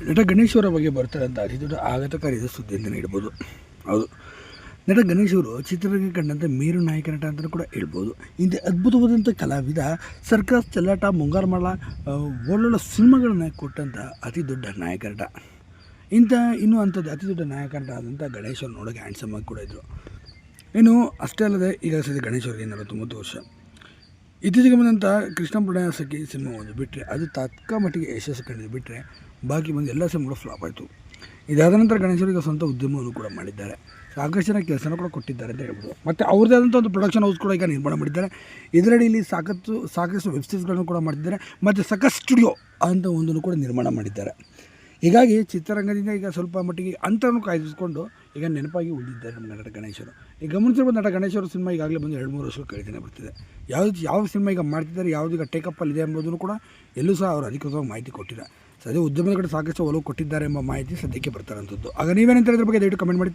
ನಟ ಗಣೇಶ್ ಅವರ ಬಗ್ಗೆ ಬರ್ತಾರೆ ಅಂತ ಅತಿ ದೊಡ್ಡ ಆಘಾತಕಾರಿದ ಸುದ್ದಿ ಅಂತಲೇ ಹೇಳ್ಬೋದು. ಹೌದು. ನಟ ಗಣೇಶ್ ಅವರು ಚಿತ್ರರಂಗ ಕಂಡಂಥ ಮೇರು ನಾಯಕ ನಟ ಅಂತಲೂ ಕೂಡ ಹೇಳ್ಬೋದು. ಇಂಥ ಅದ್ಭುತವಾದಂಥ ಕಲಾವಿದ ಸರ್ಕಸ್ ಚೆಲ್ಲಾಟ ಮುಂಗಾರು ಮಾಡ ಆ, ಒಳ್ಳೊಳ್ಳೆ ಸಿನಿಮಾಗಳನ್ನ ಕೊಟ್ಟಂಥ ಅತಿ ದೊಡ್ಡ ನಾಯಕ ನಟ. ಇಂಥ ಇನ್ನೂ ಅಂಥದ್ದು ಅತಿ ದೊಡ್ಡ ನಾಯಕ ನಟ ಆದಂಥ ಗಣೇಶ್ ನೋಡೋಕೆ ಹ್ಯಾಂಡ್ಸಮ್ ಆಗಿ ಕೂಡ ಇದ್ದರು ಇನ್ನು ಅಷ್ಟೇ ಅಲ್ಲದೆ ಈಗ ಸದ್ಯ ಗಣೇಶ್ ನಲವತ್ತೊಂಬತ್ತು ವರ್ಷ. ಇತ್ತೀಚೆಗೆ ಬಂದಂಥ ಕೃಷ್ಣ ಸಖಿ ಸಿನಿಮಾ ಒಂದು ಬಿಟ್ಟರೆ ಅದು ತಕ್ಕ ಮಟ್ಟಿಗೆ ಯಶಸ್ಸು ಕಂಡಿದ್ದು ಬಿಟ್ಟರೆ ಬಾಕಿ ಬಂದು ಎಲ್ಲ ಸಿನಿಮಾಗಳು ಫ್ಲಾಪ್ ಆಯಿತು. ಇದಾದ ನಂತರ ಗಣೇಶರಿಗೆ ಸ್ವಂತ ಉದ್ಯಮವನ್ನು ಕೂಡ ಮಾಡಿದ್ದಾರೆ. ಸಾಕಷ್ಟು ಜನ ಕೆಲಸನ ಕೂಡ ಕೊಟ್ಟಿದ್ದಾರೆ ಅಂತ ಹೇಳ್ಬೋದು. ಮತ್ತು ಅವ್ರದ್ದೇ ಆದಂಥ ಒಂದು ಪ್ರೊಡಕ್ಷನ್ ಹೌಸ್ ಕೂಡ ಈಗ ನಿರ್ಮಾಣ ಮಾಡಿದ್ದಾರೆ. ಇದರಡಿಯಲ್ಲಿ ಸಾಕಷ್ಟು ಸಾಕಷ್ಟು ವೆಬ್ಸೈಟ್ಸ್ಗಳನ್ನು ಕೂಡ ಮಾಡಿದ್ದಾರೆ. ಮತ್ತು ಸಾಕಷ್ಟು ಸ್ಟುಡಿಯೋ ಅಂತ ಒಂದನ್ನು ಕೂಡ ನಿರ್ಮಾಣ ಮಾಡಿದ್ದಾರೆ. ಹೀಗಾಗಿ ಚಿತ್ರರಂಗದಿಂದ ಈಗ ಸ್ವಲ್ಪ ಮಟ್ಟಿಗೆ ಅಂತರನ್ನು ಕಾಯ್ದಿರಿಸ್ಕೊಂಡು ಈಗ ನೆನಪಾಗಿ ಉಳಿದಿದ್ದಾರೆ ನಮ್ಮ ನಟ ಗಣೇಶರು. ಈಗ ಗಮನಿಸಿರ್ಬೋದು ನಟ ಗಣೇಶರು ಸಿನಿಮಾ ಈಗಾಗಲೇ ಬಂದು ಎರಡು, ಮೂರು ವರ್ಷ ಕಳೆದಿನೇ ಬರ್ತಿದೆ. ಯಾವ್ದು, ಯಾವ ಸಿನಿಮಾ ಈಗ ಮಾಡ್ತಿದ್ದಾರೆ, ಯಾವ್ದು ಈಗ ಟೇಕಪ್ಪಲ್ಲಿ ಇದೆ ಎಂಬುದನ್ನು ಕೂಡ ಎಲ್ಲೂ ಸಹ ಅವರು ಅಧಿಕೃತವಾಗಿ ಮಾಹಿತಿ ಕೊಟ್ಟಿಲ್ಲ. ಸದ್ಯ ಉದ್ಯಮದ ಕಡೆ ಸಾಕಷ್ಟು ಒಲವು ಕೊಟ್ಟಿದ್ದಾರೆ ಎಂಬ ಮಾಹಿತಿ ಸದ್ಯಕ್ಕೆ ಬರ್ತಾರಂಥದ್ದು ಆಗ ನೀವೇನಂತ ಹೇಳಿದ್ರ ಬಗ್ಗೆ ದಯವಿಟ್ಟು ಕಮೆಂಟ್ ಮಾಡಿ.